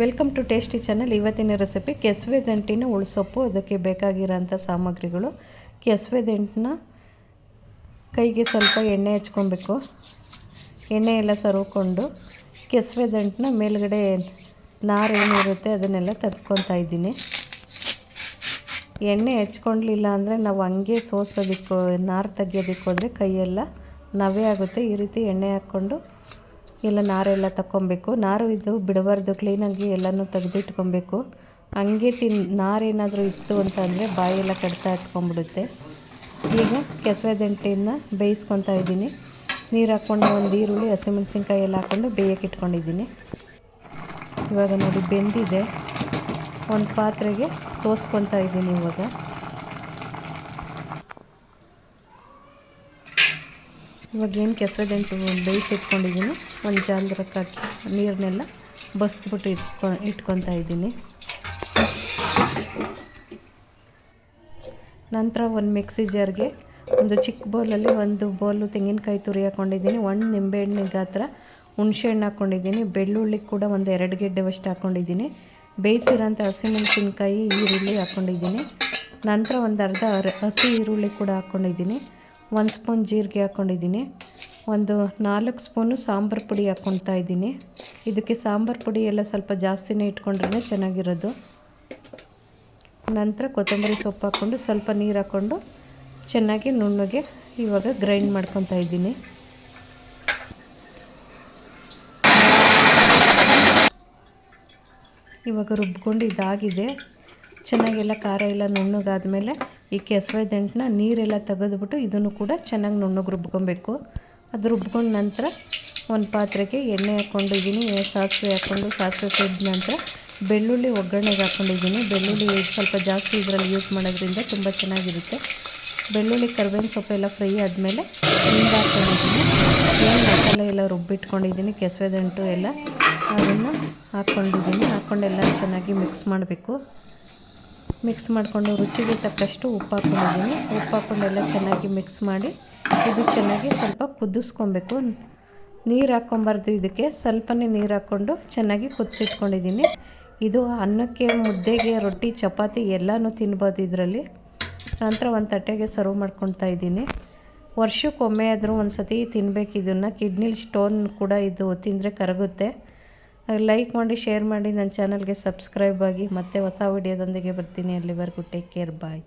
Welcome to tasty channel. ಇವತ್ತಿನ recipe ಕೆಸುವೆ ದಂಟಿನ ಉಳಿಸೊಪ್ಪು ಅದಕ್ಕೆ ಬೇಕಾಗಿರೋಂಥ ಸಾಮಗ್ರಿಗಳು. ಕೆಸುವೆ ದಂಟನ್ನ ಕೈಗೆ ಸ್ವಲ್ಪ ಎಣ್ಣೆ ಹಚ್ಕೊಬೇಕು. ಎಣ್ಣೆ ಎಲ್ಲ ಸರುಕೊಂಡು ಕೆಸುವೆ ದಂಟನ್ನ ಮೇಲುಗಡೆ ನಾರು ಏನಿರುತ್ತೆ ಅದನ್ನೆಲ್ಲ ತರ್ಕೊತಾ ಇದ್ದೀನಿ. ಎಣ್ಣೆ ಹೆಚ್ಕೊಳ್ಲಿಲ್ಲ ಅಂದರೆ ನಾವು ಹಂಗೆ ಸೋಸೋದಕ್ಕೆ, ನಾರು ತೆಗಿಯೋದಕ್ಕೆ ಅಂದರೆ ಕೈಯೆಲ್ಲ ನವೆ ಆಗುತ್ತೆ. ಈ ರೀತಿ ಎಣ್ಣೆ ಹಾಕ್ಕೊಂಡು ಎಲ್ಲ ನಾರೆಲ್ಲ ತಕ್ಕೊಬೇಕು. ನಾರು ಇದು ಬಿಡಬಾರ್ದು ಕ್ಲೀನಾಗಿ ಎಲ್ಲನೂ ತೆಗೆದಿಟ್ಕೊಬೇಕು. ಹಂಗೆ ತಿನ್ ನಾರೇನಾದರೂ ಇತ್ತು ಅಂತ ಅಂದರೆ ಬಾಯೆಲ್ಲ ಕಡ್ತಾ ಹಚ್ಕೊಂಡ್ಬಿಡುತ್ತೆ ಈಗ ಕೆಸವೆ ದಂಟೆಯನ್ನು ಬೇಯಿಸ್ಕೊತಾ ಇದ್ದೀನಿ. ನೀರು ಹಾಕ್ಕೊಂಡು ಒಂದು ಈರುಳ್ಳಿ, ಹಸಿಮೆಣ್ಸಿನ್ಕಾಯಿ ಎಲ್ಲ ಹಾಕ್ಕೊಂಡು ಬೇಯಕ್ಕೆ ಇಟ್ಕೊಂಡಿದ್ದೀನಿ. ಇವಾಗ ನೋಡಿ ಬೆಂದಿದೆ. ಒಂದು ಪಾತ್ರೆಗೆ ಸೋಸ್ಕೊತಾ ಇದ್ದೀನಿ ಇವಾಗ. ಇವಾಗ ಏನು ಕೆಸರೆ ದಂಟು ಬೇಯಿಸಿ ಇಟ್ಕೊಂಡಿದ್ದೀನಿ. ಒಂದು ಜಾಲರ ಕಟ್ ನೀರನ್ನೆಲ್ಲ ಬಸ್ಬಿಟ್ಟು ಇಟ್ಕೊ ಇಟ್ಕೊತಾ ಇದ್ದೀನಿ. ನಂತರ ಒಂದು ಮಿಕ್ಸಿ ಜಾರ್ಗೆ ಒಂದು ಚಿಕ್ಕ ಬೌಲಲ್ಲಿ ಒಂದು ಬೌಲು ತೆಂಗಿನಕಾಯಿ ತುರಿ ಹಾಕ್ಕೊಂಡಿದ್ದೀನಿ ಒಂದು ನಿಂಬೆಹಣ್ಣು ಗಾತ್ರ, ಹುಣಸೆಹಣ್ಣು ಹಾಕ್ಕೊಂಡಿದ್ದೀನಿ ಬೆಳ್ಳುಳ್ಳಿ ಕೂಡ ಒಂದು ಎರಡು ಗೆಡ್ಡೆವಷ್ಟು ಹಾಕ್ಕೊಂಡಿದ್ದೀನಿ ಬೇಯಿಸಿರೋಂಥ ಹಸಿಮೆಣಸಿನ್ಕಾಯಿ, ಈರುಳ್ಳಿ ಹಾಕ್ಕೊಂಡಿದ್ದೀನಿ ನಂತರ ಒಂದು ಅರ್ಧ ಹಸಿ ಈರುಳ್ಳಿ ಕೂಡ ಹಾಕ್ಕೊಂಡಿದ್ದೀನಿ ಒಂದು ಸ್ಪೂನ್ ಜೀರಿಗೆ ಹಾಕ್ಕೊಂಡಿದ್ದೀನಿ. ಒಂದು ನಾಲ್ಕು ಸ್ಪೂನು ಸಾಂಬಾರು ಪುಡಿ ಹಾಕ್ಕೊಳ್ತಾ ಇದ್ದೀನಿ. ಇದಕ್ಕೆ ಸಾಂಬಾರು ಪುಡಿ ಎಲ್ಲ ಸ್ವಲ್ಪ ಜಾಸ್ತಿನೇ ಇಟ್ಕೊಂಡ್ರೆ ಚೆನ್ನಾಗಿರೋದು. ನಂತರ ಕೊತ್ತಂಬರಿ ಸೊಪ್ಪು ಹಾಕ್ಕೊಂಡು ಸ್ವಲ್ಪ ನೀರು ಹಾಕ್ಕೊಂಡು ಚೆನ್ನಾಗಿ ನುಣ್ಣಗೆ ಇವಾಗ ಗ್ರೈಂಡ್ ಮಾಡ್ಕೊತಾ ಇದ್ದೀನಿ. ಇವಾಗ ರುಬ್ಕೊಂಡು ಇದಾಗಿದೆ. ಚೆನ್ನಾಗೆಲ್ಲ ಖಾರ ಎಲ್ಲ ನುಣ್ಣಗಾದ್ಮೇಲೆ ಈ ಕೆಸುವೆ ದಂಟನ್ನ ನೀರೆಲ್ಲ ತೆಗೆದುಬಿಟ್ಟು ಇದನ್ನು ಕೂಡ ಚೆನ್ನಾಗಿ ನುಣ್ಣಗೆ ರುಬ್ಕೊಬೇಕು. ಅದು ರುಬ್ಕೊಂಡ ನಂತರ ಒಂದು ಪಾತ್ರೆಗೆ ಎಣ್ಣೆ ಹಾಕ್ಕೊಂಡಿದ್ದೀನಿ ಸಾಸಿವೆ ಹಾಕ್ಕೊಂಡು ಸಾಸಿವೆ ತೆಗೆದ ನಂತರ ಬೆಳ್ಳುಳ್ಳಿ ಒಗ್ಗರಣೆಗೆ ಹಾಕ್ಕೊಂಡಿದ್ದೀನಿ ಬೆಳ್ಳುಳ್ಳಿ ಸ್ವಲ್ಪ ಜಾಸ್ತಿ ಇದರಲ್ಲಿ ಯೂಸ್ ಮಾಡೋದ್ರಿಂದ ತುಂಬ ಚೆನ್ನಾಗಿರುತ್ತೆ. ಬೆಳ್ಳುಳ್ಳಿ, ಕರ್ಬೇವಿನ ಸೊಪ್ಪು ಎಲ್ಲ ಫ್ರೈ ಆದಮೇಲೆ ಹಿಂಗೆ ಹಾಕ್ಕೊಂಡಿದ್ದೀನಿ ಏನು ಮಸಾಲೆ ಎಲ್ಲ ರುಬ್ಬಿಟ್ಕೊಂಡಿದ್ದೀನಿ ಕೆಸುವೆ ದಂಟು ಎಲ್ಲ. ಅದನ್ನು ಹಾಕ್ಕೊಂಡಿದ್ದೀನಿ ಹಾಕ್ಕೊಂಡೆಲ್ಲ ಚೆನ್ನಾಗಿ ಮಿಕ್ಸ್ ಮಾಡಬೇಕು. ಮಿಕ್ಸ್ ಮಾಡಿಕೊಂಡು ರುಚಿಗೆ ತಕ್ಕಷ್ಟು ಉಪ್ಪು ಹಾಕೊಂಡಿದ್ದೀನಿ. ಉಪ್ಪು ಹಾಕೊಂಡೆಲ್ಲ ಚೆನ್ನಾಗಿ ಮಿಕ್ಸ್ ಮಾಡಿ ಇದು ಚೆನ್ನಾಗಿ ಸ್ವಲ್ಪ ಕುದಿಸ್ಕೊಬೇಕು. ನೀರು ಹಾಕ್ಕೊಬಾರ್ದು ಇದಕ್ಕೆ. ಸ್ವಲ್ಪನೇ ನೀರು ಹಾಕ್ಕೊಂಡು ಚೆನ್ನಾಗಿ ಕುದಿಸಿಟ್ಕೊಂಡಿದ್ದೀನಿ. ಇದು ಅನ್ನಕ್ಕೆ, ಮುದ್ದೆಗೆ, ರೊಟ್ಟಿ, ಚಪಾತಿ ಎಲ್ಲನೂ ತಿನ್ಬೋದು ಇದರಲ್ಲಿ. ನಂತರ ಒಂದು ತಟ್ಟೆಗೆ ಸರ್ವ್ ಮಾಡ್ಕೊತಾ ಇದ್ದೀನಿ. ವರ್ಷಕ್ಕೊಮ್ಮೆ ಆದರೂ ಒಂದು ಸತಿ ತಿನ್ಬೇಕು ಇದನ್ನು. ಕಿಡ್ನಿಲಿ ಸ್ಟೋನ್ ಕೂಡ ಇದು ತಿಂದರೆ ಕರಗುತ್ತೆ. ಲೈಕ್ ಮಾಡಿ ಶೇರ್ ಮಾಡಿ ನನ್ನ ಚಾನಲ್ಗೆ ಸಬ್ಸ್ಕ್ರೈಬ್ ಆಗಿ ಮತ್ತೆ ಹೊಸ ವಿಡಿಯೋದೊಂದಿಗೆ ಬರ್ತೀನಿ. ಅಲ್ಲಿವರೆಗೂ ಟೇಕ್ ಕೇರ್ ಬಾಯ್